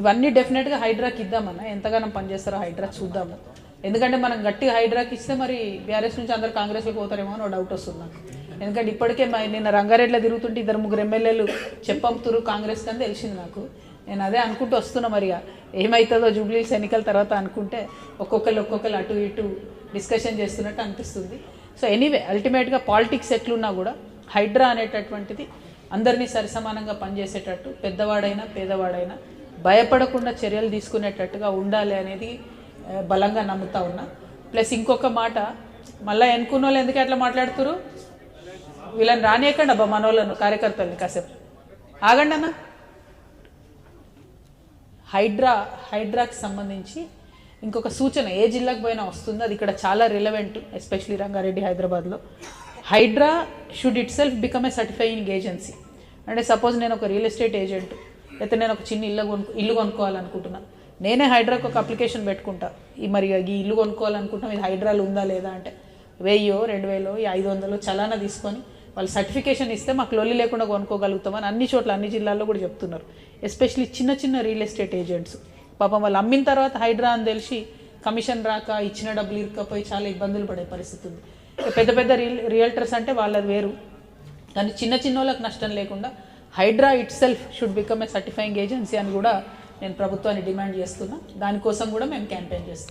ఇవన్నీ డెఫినెట్గా హైడ్రాకి ఇద్దామన్నా. ఎంతగానో పనిచేస్తారో హైడ్రా చూద్దాము. ఎందుకంటే మనం గట్టిగా హైడ్రాకి ఇస్తే మరి బీఆర్ఎస్ నుంచి అందరు కాంగ్రెస్లోకి పోతారేమో అని డౌట్ వస్తుంది నాకు. ఎందుకంటే ఇప్పటికే నిన్న రంగారెడ్డిలో తిరుగుతుంటే ఇద్దరు ముగ్గురు ఎమ్మెల్యేలు చెప్పంతురు కాంగ్రెస్ అని తెలిసింది నాకు. నేను అదే అనుకుంటూ వస్తున్నా మరి ఏమవుతుందో జూబ్లీస్ ఎన్నికల తర్వాత అనుకుంటే ఒక్కొక్కరు ఒక్కొక్కరు అటు ఇటు డిస్కషన్ చేస్తున్నట్టు అనిపిస్తుంది. సో ఎనీవే అల్టిమేట్గా పాలిటిక్స్ ఎట్లున్నా కూడా హైడ్రా అనేటటువంటిది అందరినీ సరిసమానంగా పనిచేసేటట్టు పెద్దవాడైనా పేదవాడైనా భయపడకుండా చర్యలు తీసుకునేటట్టుగా ఉండాలి అనేది బలంగా నమ్ముతా ఉన్నా. ప్లస్ ఇంకొక మాట మళ్ళీ ఎన్నుకున్న వాళ్ళు ఎందుకు అట్లా మాట్లాడుతురు? వీళ్ళని రానియకండి అబ్బా మనోళ్ళను కార్యకర్తల్ని కాసేపు. ఆగండి అన్న. హైడ్రా హైడ్రాకి సంబంధించి ఇంకొక సూచన ఏ జిల్లాకు పోయినా వస్తుంది. అది ఇక్కడ చాలా రిలవెంట్ ఎస్పెషలీ రంగారెడ్డి హైదరాబాద్లో. Hydraa should itself become a certifying agency అంటే సపోజ్ నేను ఒక రియల్ ఎస్టేట్ ఏజెంట్ అయితే నేను ఒక చిన్న ఇల్లు కొనుక్కో ఇల్లు కొనుక్కోవాలనుకుంటున్నా. నేనే హైడ్రాకి ఒక అప్లికేషన్ పెట్టుకుంటా. ఈ మరి ఈ ఇల్లు కొనుక్కోవాలనుకుంటున్నాం ఇది హైడ్రాలు ఉందా లేదా అంటే వెయ్యో రెండు వేలో ఈ ఐదు వందలు చలానా తీసుకొని వాళ్ళు సర్టిఫికేషన్ ఇస్తే మాకు లొల్లి లేకుండా కొనుక్కోగలుగుతామని అన్ని చోట్ల అన్ని జిల్లాల్లో కూడా చెప్తున్నారు. ఎస్పెషలీ చిన్న చిన్న రియల్ ఎస్టేట్ ఏజెంట్స్. పాపం వాళ్ళు అమ్మిన తర్వాత హైడ్రా అని తెలిసి కమిషన్ రాక ఇచ్చిన డబ్బులు ఇరుక్కపోయి చాలా ఇబ్బందులు పడే పరిస్థితి ఉంది. పెద్ద పెద్ద రియల్ రియల్టర్స్ అంటే వాళ్ళది వేరు. కానీ చిన్న చిన్న వాళ్ళకి నష్టం లేకుండా Hydraa itself should become a certifying agency అని కూడా నేను ప్రభుత్వాన్ని డిమాండ్ చేస్తున్నా. దానికోసం కూడా మేము క్యాంపెయిన్ చేస్తున్నాం.